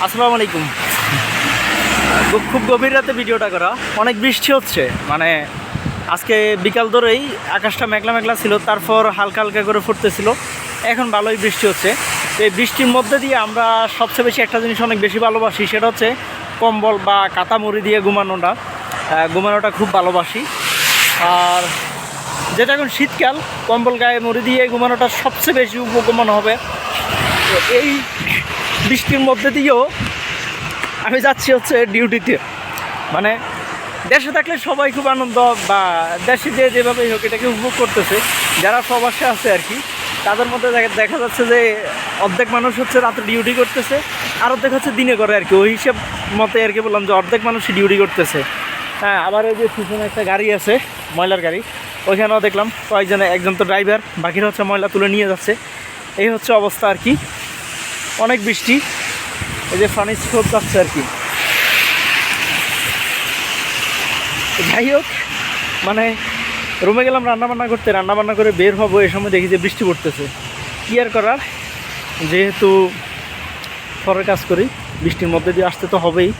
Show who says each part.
Speaker 1: আসসালামু আলাইকুম। খুব- গভীর রাতে ভিডিওটা করা। অনেক বৃষ্টি হচ্ছে। মানে আজকে বিকাল ধরেই আকাশটা মেঘলা মেঘলা ছিল, তারপর হালকা হালকা করে ফুটতেছিল। এখন ভালোই বৃষ্টি হচ্ছে। এই বৃষ্টির মধ্যে দিয়ে আমরা সবচেয়ে বেশি একটা জিনিস অনেক বেশি ভালোবাসি, সেটা হচ্ছে কম্বল বা কাঁথা মুড়ি দিয়ে ঘুমানোটা। ঘুমানোটা খুব ভালোবাসি। আর যেটা এখন শীতকাল, কম্বল গায়ে মুড়ি দিয়ে ঘুমানোটা সবচেয়ে বেশি উপগমন হবে। তো এই বৃষ্টির মধ্যে দিয়েও আমি যাচ্ছি হচ্ছে ডিউটিতে। মানে দেশে থাকলে সবাই খুব আনন্দ বা দেশে যে যেভাবে হোক এটাকে উপভোগ করতেছে, যারা প্রবাসে আছে আর কি, তাদের মধ্যে দেখা- দেখা যাচ্ছে যে অর্ধেক মানুষ হচ্ছে রাতে ডিউটি করতেছে, আর অর্ধেক হচ্ছে দিনে করে আর কি। ওই হিসেব মতে আর কি বললাম যে অর্ধেক মানুষই ডিউটি করতেছে। হ্যাঁ আবার ওই যে পিছনে একটা গাড়ি আছে, ময়লার গাড়ি, ওইখানেও দেখলাম কয়েকজনে, একজন তো ড্রাইভার বাকিরা হচ্ছে ময়লা তুলে নিয়ে যাচ্ছে। এই হচ্ছে অবস্থা আর কি। অনেক বৃষ্টি। এই যে ফানি স্রোত যাচ্ছে আর কি। যাই হোক মানে রুমে গেলাম, রান্নাবান্না করতে। রান্নাবান্না করে বের হব, এ সময় দেখি যে বৃষ্টি পড়তেছে। কী আর করার? যেহেতু ফরের কাজ করি, বৃষ্টির মধ্যে দিয়ে আসতে তো হবেই।